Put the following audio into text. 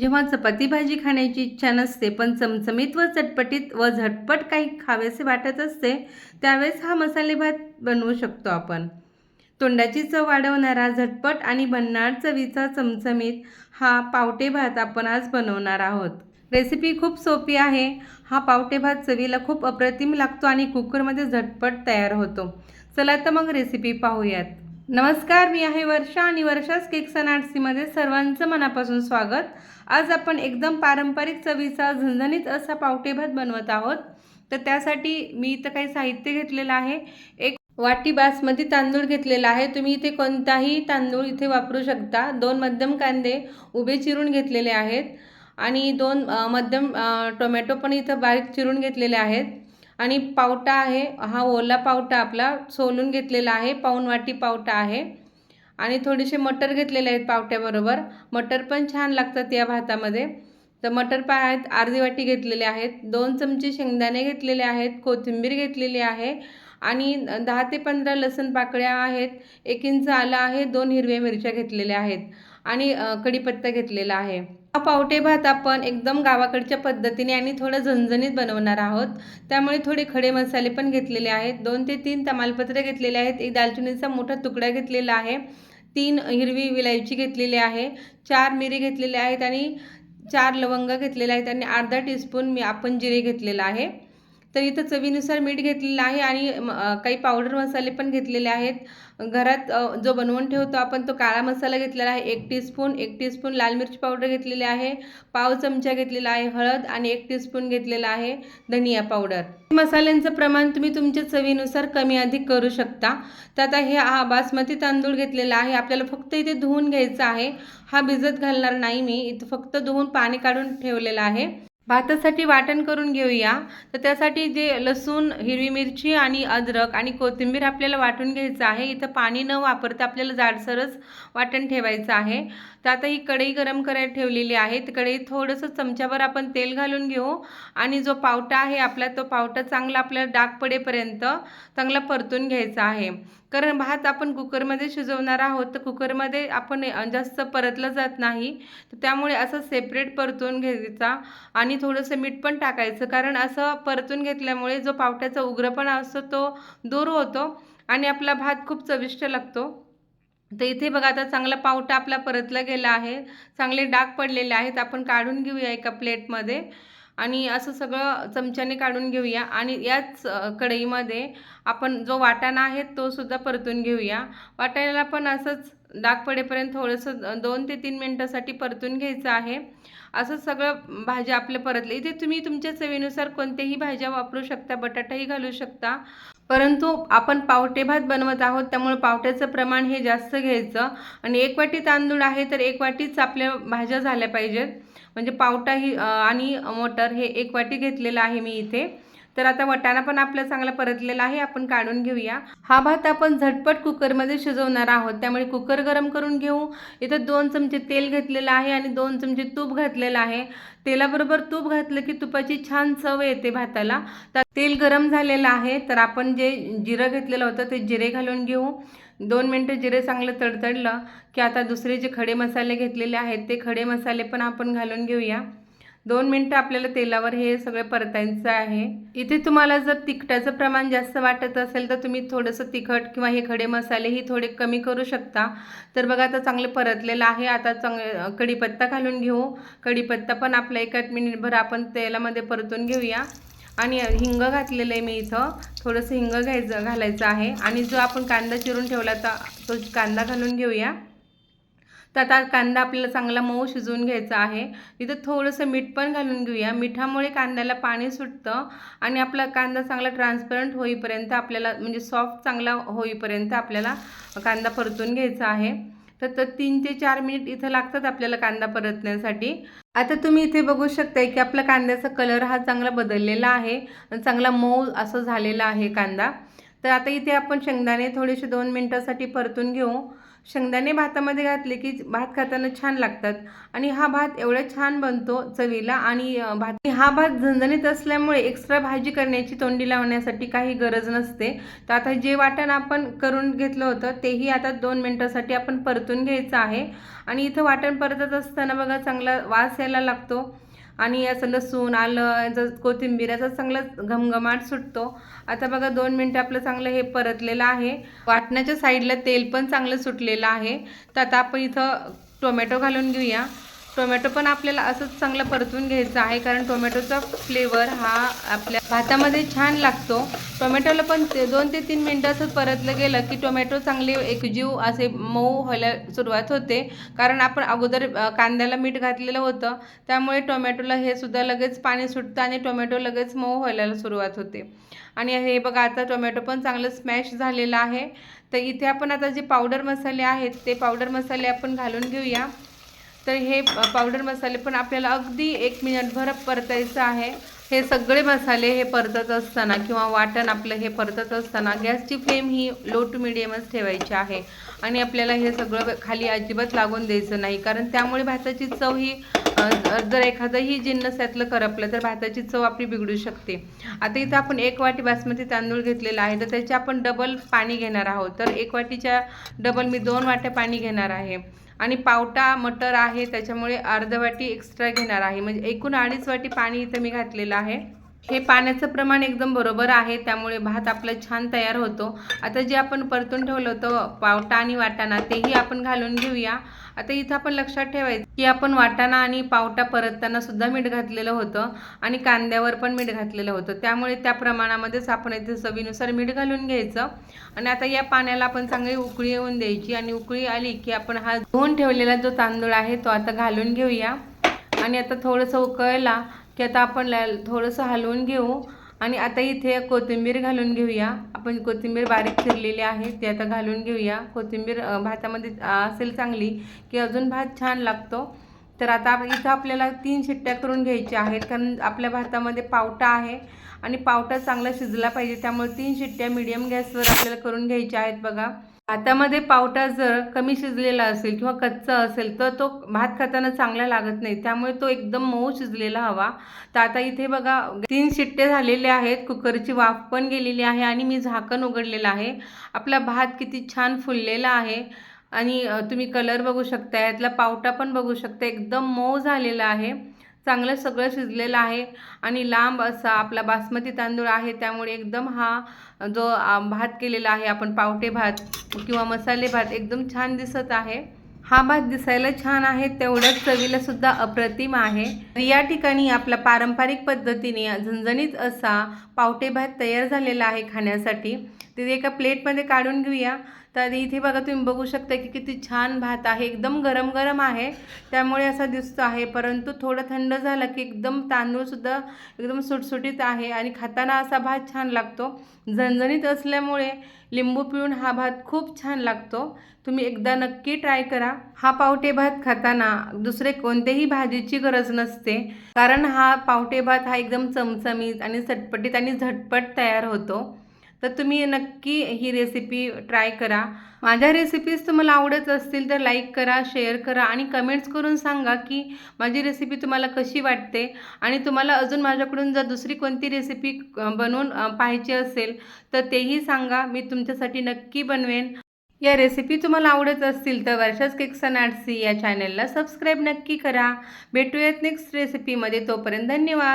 जेव्हा चपाती भाजी खाण्याची इच्छा नसते पण चमचमीत व चटपटीत व झटपट काही खावेसे वाटत असते त्यावेळेस हा मसाले भात बनवू शकतो आपण. तोंडाची चव वाढवणारा झटपट आणि भन्नाट चवीचा चमचमीत हा पावटे भात आपण आज बनवणार आहोत. रेसिपी खूप सोपी आहे. हा पावटे भात चवीला खूप अप्रतिम लागतो आणि कुकरमध्ये झटपट तयार होतो. चला तर मग रेसिपी पाहूयात. नमस्कार मी आहे वर्षा आणि वर्षाच केक्स अँड आर्ट्सीमध्ये सर्वांचं मनापासून स्वागत. आज आपण एकदम पारंपरिक चवीचा झणझणीत असा पावटे भात बनवत आहोत. तर त्यासाठी मी इथं काही साहित्य घेतलेलं आहे. एक वाटी बासमती तांदूळ घेतलेला आहे. तुम्ही इथे कोणताही तांदूळ इथे वापरू शकता. दोन मध्यम कांदे उभे चिरून घेतलेले आहेत. आणि दोन मध्यम टोमॅटो पण इथं बारीक चिरून घेतलेले आहेत. आणि पावटा आहे. हा ओला पावटा आपला सोलून घेतलेला आहे. पाऊण वाटी पावटा आहे. आणि थोडेसे मटर घेतलेले आहेत पावट्याबरोबर. मटर पण छान लागतात या भातामध्ये. तर मटर पा आहेत अर्धी वाटी घेतलेले आहेत दोन चमचे शेंगदाणे घेतलेले आहेत कोथिंबीर घेतलेली आहे आणि दहा ते पंधरा लसण पाकळ्या आहेत. एक इंच आलं आहे दोन हिरव्या मिरच्या घेतलेल्या आहेत. आणि कढीपत्ता घेतलेला आहे. हा पावटे भात आपण एकदम गावाकडच्या पद्धतीने आणि थोडं झणझणीत बनवणार आहोत. त्यामुळे थोडे खडे मसाले पण घेतलेले आहेत. दोन ते तीन तमालपत्र घेतलेले आहेत. एक दालचिनीचा मोठा तुकडा घेतलेला आहे. तीन हिरवी विलायची घेतलेली आहे. चार मिरी घेतलेल्या आहेत आणि चार लवंग घेतलेल्या आहेत आणि अर्धा टीस्पून मी आपण जिरे घेतलेला आहे. तर इथं चवीनुसार मीठ घेतलेलं आहे आणि काही पावडर मसाले पण घेतलेले आहेत. घरात जो बनवून ठेवतो आपण तो काळा मसाला घेतलेला आहे एक टीस्पून एक टीस्पून लाल मिरची पावडर घेतलेली आहे पाव चमचा घेतलेला आहे हळद आणि एक टीस्पून घेतलेला आहे धनिया पावडर मसाल्यांचं प्रमाण तुम्ही तुमच्या चवीनुसार कमी अधिक करू शकता. तर आता हे हा बासमती तांदूळ घेतलेला आहे. आपल्याला फक्त इथे धुवून घ्यायचा आहे. हा भिजत घालणार नाही मी. इथं फक्त धुवून पाणी काढून ठेवलेलं आहे. भातासाठी वाटण करून घेऊया. तर त्यासाठी जे लसूण हिरवी मिरची आणि अद्रक आणि कोथिंबीर आपल्याला वाटून घ्यायचं आहे. इथं पाणी न वापरता आपल्याला जाडसरच वाटण ठेवायचं आहे. तर आता ही कढई गरम करायला ठेवलेली आहे. तर कढई थोडंसं चमच्यावर आपण तेल घालून घेऊ आणि जो पावटा आहे आपला तो पावटा चांगला आपल्याला डाग पडेपर्यंत चांगला परतून घ्यायचा आहे. कारण भात आपण कुकरमध्ये शिजवणार आहोत तर कुकरमध्ये आपण जास्त परतलं जात नाही. तर त्यामुळे असं सेपरेट परतून घ्यायचा आणि आणि थोडंसं मीठ पण टाकायचं. कारण असं परतून घेतल्यामुळे जो पावट्याचा उग्रपणा असतो तो दूर होतो आणि आपला भात खूप चविष्ट लागतो. तर इथे बघा आता चांगला पावटा आपला परतला गेला आहे. चांगले डाग पडलेले आहेत. आपण काढून घेऊया एका प्लेटमध्ये. आणि असं सगळं चमच्याने काढून घेऊया. आणि याच कढईमध्ये आपण जो वाटाणा आहे तो सुद्धा परतून घेऊया. वाटाण्याला पण असंच डाग पडेपर्यंत थोडंसं दोन ते तीन मिनटासाठी परतून घ्यायचं आहे. असं सगळं भाज्या आपलं परतले इथे तुम्ही तुमच्या चवीनुसार कोणत्याही भाज्या वापरू शकता बटाटाही घालू शकता. परंतु आपण पावटे भात बनवत आहोत त्यामुळे पावट्याचं प्रमाण हे जास्त घ्यायचं. आणि एक वाटी तांदूळ आहे तर एक वाटीच आपल्या भाज्या झाल्या पाहिजेत. म्हणजे पावटा ही आणि मटर हे एक वाटी घेतलेलं आहे मी इथे. तर आता वटाणा पण आपला चांगला परतलेला आहे आपण काढून घेऊया. हा भात आपण झटपट कुकरमध्ये शिजवणार आहोत. त्यामुळे कुकर गरम करून घेऊ. इथं दोन चमचे तेल घेतलेलं आहे आणि दोन चमचे तूप घातलेलं आहे. तेलाबरोबर तूप घातलं की तुपाची छान चव येते भाताला. तर तेल गरम झालेलं आहे. तर आपण जे जिरं घेतलेलं होतं ते जिरे घालून घेऊ. दोन मिनटं जिरे चांगलं तडतडलं की आता दुसरे जे खडे मसाले घेतलेले आहेत ते खडे मसाले पण आपण घालून घेऊया. दोन मिनटं आपल्याला तेलावर हे सगळं परतायचं आहे. इथे तुम्हाला जर तिखटाचं प्रमाण जास्त वाटत असेल तर तुम्ही थोडंसं तिखट किंवा हे खडे मसालेही थोडे कमी करू शकता. तर बघा आता चांगले परतलेलं आहे. आता चांग कढीपत्ता घालून घेऊ. कढीपत्ता पण आपला एका आठ मिनिटभर आपण तेलामध्ये परतून घेऊया. आणि हिंग घातलेलं आहे मी इथं. थोडंसं हिंग घ्यायचं घालायचं आहे. आणि जो आपण कांदा चिरून ठेवला तर तो कांदा घालून घेऊया. तर आता कांदा आपल्याला चांगला मऊ शिजवून घ्यायचा आहे. इथं थोडंसं मीठ पण घालून घेऊया. मिठामुळे कांद्याला पाणी सुटतं आणि आपला कांदा चांगला ट्रान्सपरंट होईपर्यंत आपल्याला म्हणजे सॉफ्ट चांगला होईपर्यंत आपल्याला कांदा परतून घ्यायचा आहे. तर तर तीन ते चार मिनिट इथं लागतात आपल्याला कांदा परतण्यासाठी. आता तुम्ही इथे बघू शकताय की आपला कांद्याचा कलर हा चांगला बदललेला आहे. चांगला मऊ असं झालेला आहे कांदा. तर आता इथे आपण शेंगदाणे थोडेसे दोन मिनटासाठी परतून घेऊ. शेंगदाणे भातामध्ये घातले की भात खाताना छान लागतात. आणि हा भात एवढा छान बनतो चवीला आणि भात हा भात झणझणीत असल्यामुळे एक्स्ट्रा भाजी करण्याची तोंडी लावण्यासाठी काही गरज नसते. तर आता जे वाटण आपण करून घेतलं होतं तेही आता दोन मिनटासाठी आपण परतून घ्यायचं आहे. आणि इथं वाटण परतत असताना बघा चांगला वास यायला लागतो. आणि असं लसूण आलं याचं कोथिंबीर याचा चांगला घमघमाट सुटतो. आता बघा दोन मिनटं आपलं चांगलं हे परतलेलं आहे. वाटण्याच्या साईडला तेल पण चांगलं सुटलेलं आहे. तर आता आपण इथं टोमॅटो घालून घेऊया. टोमॅटो पण आपल्याला असंच चांगलं परतून घ्यायचं आहे कारण टोमॅटोचा फ्लेवर हा आपल्या भातामध्ये छान लागतो. टोमॅटोला पण ते दोन ते तीन मिनटं असं परतलं गेलं की टोमॅटो चांगले एकजीव असे मऊ व्हायला सुरुवात होते. कारण आपण अगोदर कांद्याला मीठ घातलेलं होतं त्यामुळे टोमॅटोला हे सुद्धा लगेच पाणी सुटतं आणि टोमॅटो लगेच मऊ व्हायला सुरुवात होते. आणि हे बघा आता टोमॅटो पण चांगलं स्मॅश झालेलं आहे. तर इथे आपण आता जे पावडर मसाले आहेत ते पावडर मसाले आपण घालून घेऊया. तर हे पावडर मसाले पण आपल्याला अगदी एक मिनिटभर परतायचं आहे. हे सगळे मसाले हे परतत असताना किंवा वाटण आपलं हे परतत असताना गॅसची फ्लेम ही लो टू मिडियमच ठेवायची आहे. आणि आपल्याला हे सगळं खाली अजिबात लागून द्यायचं नाही. कारण त्यामुळे भाताची चव ही जर एखादंही जिन्नस यातलं करपलं तर भाताची चव आपली बिघडू शकते. आता इथं आपण एक वाटी बासमती तांदूळ घेतलेला आहे. तर त्याचे आपण डबल पाणी घेणार आहोत. तर एक वाटीच्या डबल मी दोन वाट्या पाणी घेणार आहे. आणि पावटा मटर आहे त्याच्यामुळे अर्ध वाटी एक्स्ट्रा घेणार आहे. म्हणजे एकूण अडीच वाटी पाणी इथं मी घातलेलं आहे. हे पाण्याचं प्रमाण एकदम बरोबर आहे त्यामुळे भात आपला छान तयार होतो. आता जे आपण परतून ठेवलं होतं पावटा आणि वाटाणा तेही आपण घालून घेऊया. आता इथं आपण लक्षात ठेवायचं की आपण वाटाणा आणि पावटा परतताना सुद्धा मीठ घातलेलं होतं आणि कांद्यावर पण मीठ घातलेलं होतं. त्यामुळे त्या प्रमाणामध्येच आपण इथे चवीनुसार मीठ घालून घ्यायचं. आणि आता या पाण्याला आपण चांगली उकळी येऊन द्यायची आणि उकळी आली की आपण हा धुवून ठेवलेला जो तांदूळ आहे तो आता घालून घेऊया. आणि आता थोडंसं उकळला की आता आपण ला- थोडंसं हलवून घेऊ. आणि आता इथे कोथिंबीर घालून घेऊया. आपण कोथिंबीर बारीक चिरलेली आहे ती आता घालून घेऊया. कोथिंबीर भातामध्ये असेल चांगली की अजून भात छान लागतो. तर आता आप- इथं आपल्याला तीन शिट्ट्या करून घ्यायच्या आहेत कारण आपल्या भातामध्ये पावटा आहे आणि पावटा चांगला शिजला पाहिजे त्यामुळे तीन शिट्ट्या मिडियम गॅसवर आपल्याला करून घ्यायच्या आहेत बघा. भातामध्ये पावटा जर कमी शिजलेला असेल किंवा कच्चा असेल तर तो भात खाताना चांगला लागत नाही त्यामुळे तो एकदम मऊ शिजलेला हवा. तर आता इथे बघा तीन शिट्टे झालेले आहेत कुकरची वाफ पण गेलेली आहे आणि मी झाकण उघडलेलं आहे. आपला भात किती छान फुललेला आहे. आणि तुम्ही कलर बघू शकता यातला पावटा पण बघू शकता एकदम मऊ झालेला आहे. चांगलं सगळं शिजलेलं आहे. आणि लांब असा आपला बासमती तांदूळ आहे त्यामुळे एकदम हा जो भात केलेला आहे आपण पावटे भात किंवा मसाले भात एकदम छान दिसत आहे. हा भात दिसायला छान आहे तेवढ्याच चवीला सुद्धा अप्रतिम आहे. तर या ठिकाणी आपला पारंपरिक पद्धतीने झणझणीत असा पावटे भात तयार झालेला आहे खाण्यासाठी. तिथे एका प्लेटमध्ये काढून घेऊया. तर इथे बघा तुम्ही बघू शकता की किती छान भात आहे. एकदम गरम गरम आहे. त्यामुळे असा दिसतो आहे. परंतु थोडं थंड झालं की एकदम तांदूळसुद्धा एकदम सुटसुटीत आहे आणि खाताना असा भात छान लागतो. झणझणीत असल्यामुळे लिंबू पिळून हा भात खूप छान लागतो. तुम्ही एकदा नक्की ट्राय करा. हा पावटे भात खाताना दुसरे कोणत्याही भाजीची गरज नसते. कारण हा पावटे भात हा एकदम चमचमीत आणि चटपटीत आणि झटपट तयार होतो. तर तुम्ही नक्की ही रेसिपी ट्राय करा. माझ्या रेसिपीज तुम्हाला आवडत असतील तर लाईक करा शेअर करा आणि कमेंट्स करून सांगा की माझी रेसिपी तुम्हाला कशी वाटते आणि तुम्हाला अजून माझ्याकडून जर दुसरी कोणती रेसिपी बनवून पाहायची असेल तर तेही सांगा. मी तुमच्यासाठी नक्की बनवेन. या रेसिपी तुम्हाला आवडत असतील तर वर्षाच केक्स अँड आर्टसी या चॅनलला सबस्क्राईब नक्की करा. भेटूयात नेक्स्ट रेसिपीमध्ये तोपर्यंत धन्यवाद.